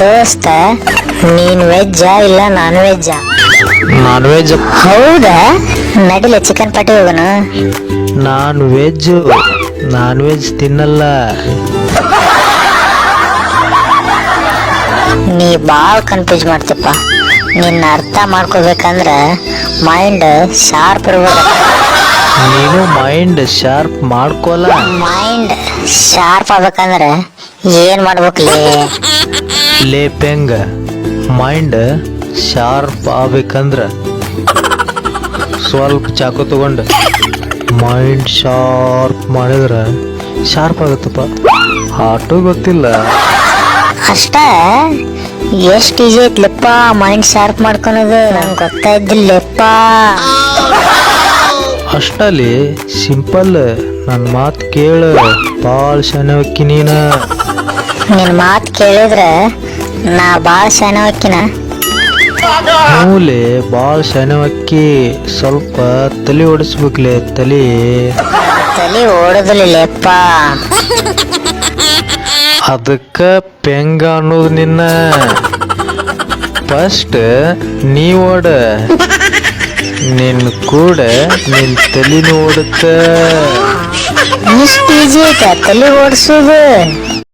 ದೋಸ್ತ ನೀನ್ ವೆಜ್ಜಾ ಇಲ್ಲ ನಾನ್ ವೆಜ್ಜಾ? ನಾನ್ ವೆಜ್ ಹೌದಾ? ನಡಿಲ ಚಿಕನ್ ಪಾಟಿ ಹೋಗೋಣ. ನಾನ್ ವೆಜ್ ನಾನ್ ವೆಜ್ ತಿನ್ನಲ್ಲ. ನೀ ಬಾಳ್ ಕನ್ಫ್ಯೂಸ್ ಮಾಡ್ತಿಪ್ಪ. ನಿನ್ನ ಅರ್ಥ ಮಾಡ್ಕೋಬೇಕಂದ್ರ ಮೈಂಡ್ ಶಾರ್ಪ್ ಇರ್ಬೇಕು. ನೀನು ಮೈಂಡ್ ಶಾರ್ಪ್ ಮಾಡ್ಕೊಲ್ಲ. ಮೈಂಡ್ ಶಾರ್ಪ್ ಆಗ್ಬೇಕಂದ್ರ ಏನ್ ಮಾಡ್ಬೇಕ್ಲೇ? ಲೇ ಪೆಂಗ. ಮೈಂಡ್ ಶಾರ್ಪ್ ಆಗ್ಬೇಕಂದ್ರ ಸ್ವಲ್ಪ ಚಾಕು ತಗೊಂಡು ಮೈಂಡ್ ಶಾರ್ಪ್ ಮಾಡಿದ್ರೆ ಶಾರ್ಪ್ ಆಗುತ್ತಪ್ಪ. ಆಟೋ ಗೊತ್ತಿಲ್ಲ. ಅಷ್ಟ ಎಷ್ಟು ಈಜಿ ಐತ್ಲೆಪ್ಪ ಮೈಂಡ್ ಶಾರ್ಪ್ ಮಾಡ್ಕೊಳೋದು. ನಂಗೆ ಗೊತ್ತಾ ಇದ್ದಿಲ್ಲಪ್ಪ ಅಷ್ಟಲ್ಲಿ ಸಿಂಪಲ್ ನನ್ನ ಮಾತು ಕೇಳು. ಭಾಳ ಶನವಕ್ಕಿ ನೀನು. ನಿನ್ನ ಮಾತು ಕೇಳಿದ್ರೆ ನಾ ಭಾಳ ಶಾನೆ ಹೊಕ್ಕಿನ ಮೂಲೆ ಭಾಳ ಶನವಕ್ಕಿ ಸ್ವಲ್ಪ ತಲೆ ಓಡಿಸ್ಬೇಕ್ಲೆ ತಲೆ. ತಲೆ ಓಡೋದಿಲ್ಲಪ್ಪ ಅದಕ್ಕ ಪೆಂಗ ಅನ್ನೋದು ನಿನ್ನ. ಫಸ್ಟ್ ನೀ ಓಡ. ನಿನ್ನ ಕೂಡ ನಿನ್ ತಲೆನೂ ಓಡುತ್ತ. ಇಷ್ಟು ಈಜಿ ಐತ ತಲೆ ಓಡಿಸೋದು.